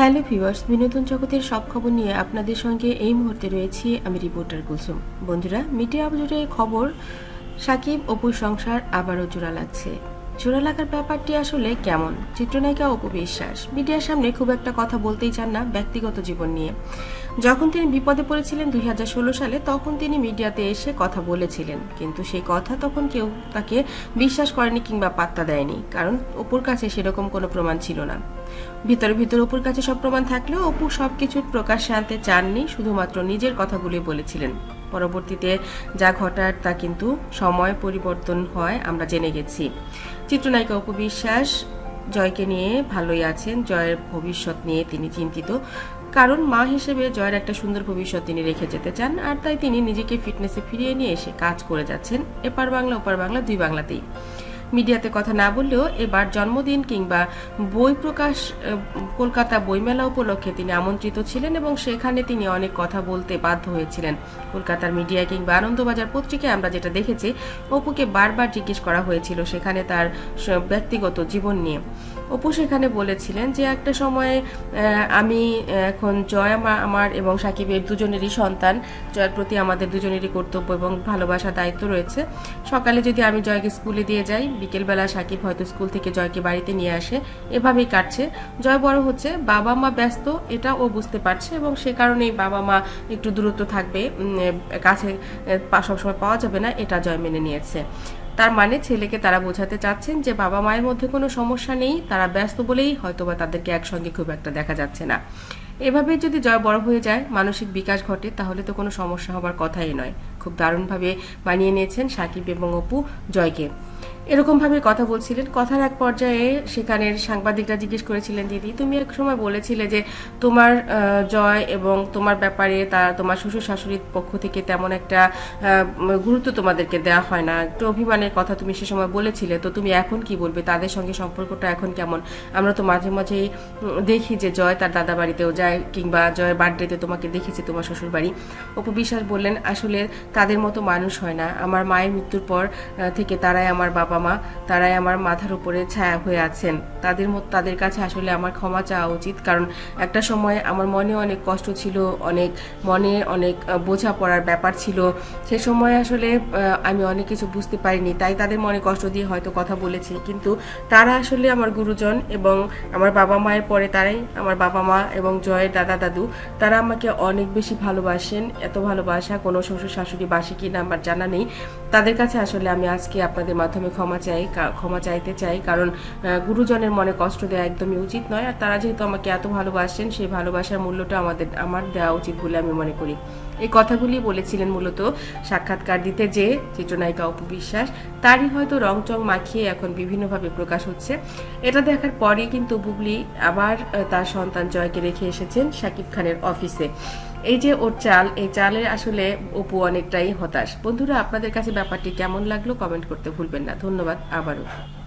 Hello viewers, বিনোদন জগতের সব খবর নিয়ে আপনাদের সঙ্গে এই মুহূর্তে রয়েছি আমি রিপোর্টার কুলসুম। বন্ধুরা, মিডিয়া আপডেটের খবর, সাকিব অপুর সংসার আবারও জোড়া লাগছে। জোড়া লাগার ব্যাপারটি আসলে কেমন? চিত্রনায়িকা অপু বিশ্বাস, মিডিয়ার সামনে খুব একটা কথা বলতেই চান না ব্যক্তিগত জীবন নিয়ে। যখন তিনি বিপদে পড়েছিলেন দুই হাজার ষোলো সালে, তখন তিনি মিডিয়াতে এসে কথা বলেছিলেন। কিন্তু সেই কথা তখন কেউ তাকে বিশ্বাস করেনি কিংবা পাত্তা দেয়নি, কারণ অপুর কাছে সেরকম কোনো প্রমাণ ছিল না। ভিতরে ভিতরে অপুর কাছে সব প্রমাণ থাকলেও অপু সবকিছুর প্রকাশ্যে আনতে চাননি, শুধুমাত্র নিজের কথাগুলি বলেছিলেন। পরবর্তীতে যা ঘটার তা কিন্তু সময় পরিবর্তন হয়, আমরা জেনে গেছি। চিত্রনায়িকা অপু বিশ্বাস জয়কে নিয়ে ভালোই আছেন। জয়ের ভবিষ্যৎ নিয়ে তিনি চিন্তিত। কারণ মা হিসেবে জয়ের একটা সুন্দর ভবিষ্যৎ তিনি রেখে যেতে চান, আর তাই তিনি নিজেকে ফিটনেসে ফিরিয়ে নিয়ে এসে কাজ করে যাচ্ছেন। এপার বাংলা, ওপার বাংলা, দুই বাংলাতেই। মিডিয়াতে কথা না বললেও এবার জন্মদিন কিংবা বই প্রকাশ কলকাতা বইমেলা উপলক্ষে তিনি আমন্ত্রিত ছিলেন এবং সেখানে তিনি অনেক কথা বলতে বাধ্য হয়েছিলেন। কলকাতার মিডিয়া কিংবা আনন্দবাজার পত্রিকায় আমরা যেটা দেখেছি, অপুকে বারবার জিজ্ঞেস করা হয়েছিল সেখানে তার ব্যক্তিগত জীবন নিয়ে। অপু সেখানে বলেছিলেন যে একটা সময়ে আমি এখন জয় আমা- আমার এবং সাকিবের দুজনেরই সন্তান। জয়ের প্রতি আমাদের দুজনেরই কর্তব্য এবং ভালোবাসা, দায়িত্ব রয়েছে। সকালে যদি আমি জয়কে স্কুলে দিয়ে যাই, বিকেলবেলা সাকিব হয়তো স্কুল থেকে জয়কে বাড়িতে নিয়ে আসে। এভাবেই কাটছে। জয় বড় হচ্ছে, বাবা মা ব্যস্ত, এটা ও বুঝতে পারছে এবং সে কারণেই বাবা মা একটু দূরত্ব থাকবে কাছে সবসময় পাওয়া যাবে না, এটা জয় মেনে নিয়েছে। তার মানে ছেলেকে তারা বোঝাতে চাচ্ছেন যে বাবা মায়ের মধ্যে কোনো সমস্যা নেই, তারা ব্যস্ত বলেই হয়তোবা তাদেরকে একসঙ্গে খুব একটা দেখা যাচ্ছে না। এভাবে যদি জয় বড় হয়ে যায়, মানসিক বিকাশ ঘটে, তাহলে তো কোনো সমস্যা হবার কথাই নয়। খুব দারুণভাবে মানিয়ে নিয়েছেন সাকিব এবং অপু জয়কে। এরকমভাবে কথা বলছিলেন। কথার এক পর্যায়ে সেখানের সাংবাদিকরা জিজ্ঞেস করেছিলেন, দিদি, তুমি এক সময় বলেছিলে যে তোমার জয় এবং তোমার ব্যাপারে তার তোমার শ্বশুর শাশুড়ির পক্ষ থেকে তেমন একটা গুরুত্ব তোমাদেরকে দেওয়া হয় না। একটু অভিমানের কথা তুমি সে সময় বলেছিলে, তো তুমি এখন কি বলবে? তাদের সঙ্গে সম্পর্কটা এখন কেমন? আমরা তো মাঝে মাঝেই দেখি যে জয় তার দাদা বাড়িতেও যায় কিংবা জয়ের বার্থডেতে তোমাকে দেখেছি, তোমার শ্বশুর বাড়ি অপু বিশ্বাস বললেন, আসলে তাদের মতো মানুষ হয় না। আমার মায়ের মৃত্যুর পর থেকে তারাই আমার বাবা মা তারাই আমার মাথার উপরে ছায়া হয়ে আছেন। তাদের মতো, তাদের কাছে আসলে আমার ক্ষমা চাওয়া উচিত। কারণ একটা সময় আমার মনে অনেক কষ্ট ছিল, অনেক মনে অনেক বোঝা পড়ার ব্যাপার ছিল। সে সময় আসলে আমি অনেক কিছু বুঝতে পারিনি, তাই তাদের মনে কষ্ট দিয়ে হয়তো কথা বলেছি। কিন্তু তারা আসলে আমার গুরুজন এবং আমার বাবা মায়ের পরে তারাই আমার বাবা মা এবং জয়ের দাদা দাদু, তারা আমাকে অনেক বেশি ভালোবাসেন। এত ভালোবাসা কোনো শ্বশুর শাশুড়ি বাসে কিনা আমার জানা নেই। তাদের কাছে আসলে আমি আজকে আপনাদের মাধ্যমে ক্ষমা চাই ক্ষমা চাইতে চাই। কারণ গুরুজনের মনে কষ্ট দেওয়া একদমই উচিত নয়। আর তারা যেহেতু আমাকে এত ভালোবাসেন, সেই ভালোবাসার মূল্যটা আমাদের, আমার দেওয়া উচিত বলে আমি মনে করি। এই কথাগুলি বলেছিলেন মূলত সাক্ষাৎকার দিতে যে চিত্রনায়িকা অপু বিশ্বাস। তারই হয়তো রংচং মাখিয়ে এখন বিভিন্নভাবে প্রকাশ হচ্ছে। এটা দেখার পরেই কিন্তু বুবলি আবার তার সন্তান জয়কে রেখে এসেছেন শাকিব খানের অফিসে। এই যে ওর চাল, এই চালের আসলে অপু অনেকটাই হতাশ। বন্ধুরা, আপনাদের কাছে ব্যাপারটি কেমন লাগল কমেন্ট করতে ভুলবেন না। ধন্যবাদ, আবারও।